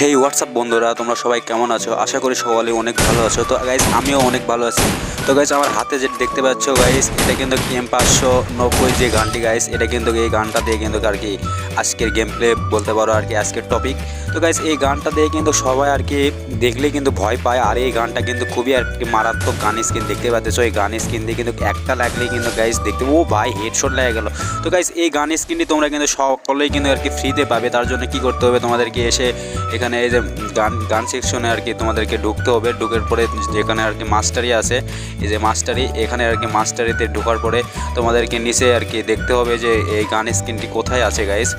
হেই WhatsApp বন্ধুরা? তোমরা সবাই কেমন আছো? আশা করি সবাই অনেক ভালো আছো। তো গাইজ আমিও অনেক ভালো আছি। তো গাইজ আমার হাতে যেটা দেখতে পাচ্ছ গাইজ এটা কিন্তু এম পাঁচশো নব্বই যে গানটি গাইজ এটা কিন্তু এই গানটা দিয়ে কিন্তু আর কি আজকের গেম প্লে বলতে পারো আর কি আজকের টপিক তো গাইজ এই গানটা দিয়ে কিন্তু সবাই আর কি দেখলে কিন্তু ভয় পায়। আর এই গানটা কিন্তু খুবই আর কি মারাত্মক গান স্কিন দেখতে পাচ্ছ। এই গান স্কিন দিয়ে কিন্তু একটা লাগলেই কিন্তু গাইজ দেখতে ও ভাই হেডশট লেগে গেল। তো গাইজ এই গান স্কিনটি তোমরা কিন্তু সকলেই কিন্তু আর কি ফ্রিতে পাবে। তার জন্য কি করতে হবে তোমাদেরকে এসে এখানে এই যে গান গান সেকশনে আর কি তোমাদেরকে ঢুকতে হবে। ঢুকের পরে যেখানে আর কি মাস্টারি আছে, এই যে মাস্টারি এখানে আর কি মাস্টারিতে ঢোকার পরে তোমাদেরকে নিচে আর কি দেখতে হবে যে এই গান স্ক্রিনটি কোথায় আছে গাইস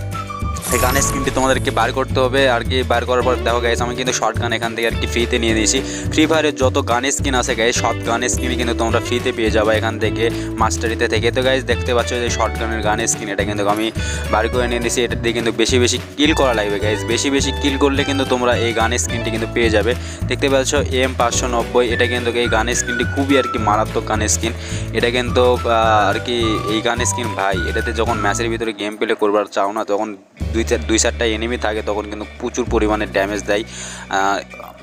এই গানের স্ক্রিনটি তোমাদেরকে বার করতে হবে। আর কি বার করার পর দেখো গাইস আমি কিন্তু শর্ট গান এখান থেকে আর কি ফ্রিতে নিয়ে দিয়েছি ফ্রি ফায়ারের যত গানের স্ক্রিন আছে গাইস সব গানের স্কিনই কিন্তু তোমরা ফ্রিতে পেয়ে যাবে এখান থেকে মাস্টারিতে থেকে। তো গাইস দেখতে পাচ্ছ যে শর্ট গানের গানের স্কিন এটা কিন্তু আমি বার করে নিয়ে দিয়েছি এটা দিয়ে কিন্তু বেশি বেশি কিল করা লাগবে গাইস বেশি বেশি কিল করলে কিন্তু তোমরা এই গানের স্ক্রিনটি কিন্তু পেয়ে যাবে। দেখতে পাচ্ছ এম পাঁচশো নব্বই, এটা কিন্তু এই গানের স্ক্রিনটি খুবই আর কি মারাত্মক গানের স্ক্রিন এটা কিন্তু আর কি এই গানের স্ক্রিন ভাই, এটাতে যখন ম্যাচের ভিতরে গেম প্লে করবার চাও না, তখন দুই চার দুই চারটা এনিমি থাকে তখন কিন্তু প্রচুর পরিমাণে ড্যামেজ দেয়।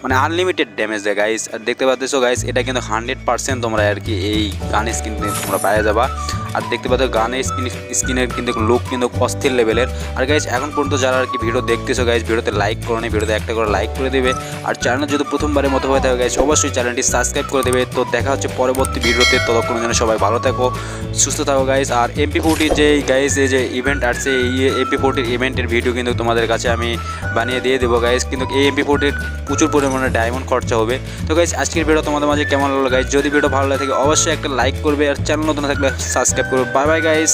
মানে আনলিমিটেড ড্যামেজ দেয় গাইস আর দেখতে পাচ্ছ গাইস এটা কিন্তু হান্ড্রেড পার্সেন্ট তোমরা আর কি এই গানের স্কিন তোমরা পাওয়া যাবা। আর দেখতে পাচ্ছ, গানের স্কিন স্কিনের কিন্তু লুক কিন্তু অস্থির লেভেলের আর গাইজ এখন পর্যন্ত যারা আর কি ভিডিও দেখতেছো গাইজ ভিডিওতে লাইক করো নি ভিডিওতে একটা করে লাইক করে দেবে। আর চ্যানেল যদি প্রথমবারের মতো হয়ে থাকে গাইজ অবশ্যই চ্যানেলটি সাবস্ক্রাইব করে দেবে। তো দেখা হচ্ছে পরবর্তী ভিডিওতে ততক্ষণ যেন সবাই ভালো থাকো, সুস্থ থাকো গাইজ আর এমপি ফোরটির যে গাইজ এই যে ইভেন্ট আসছে এই এমপি ফোরটির ইভেন্টের ভিডিও কিন্তু তোমাদের কাছে আমি বানিয়ে দিয়ে দেবো গাইজ কিন্তু এই এমপি ফোরটির প্রচুর পরিমাণে ডায়মন্ড খরচা হবে। তো গাইজ আজকের ভিডিও তোমাদের মাঝে কেমন লাগল? গাইজ যদি ভিডিও ভালো লাগে থাকে অবশ্যই একটা লাইক করবে আর চ্যানেল নতুন থাকলে সাবস্ক্রাইব করবে। Bye bye guys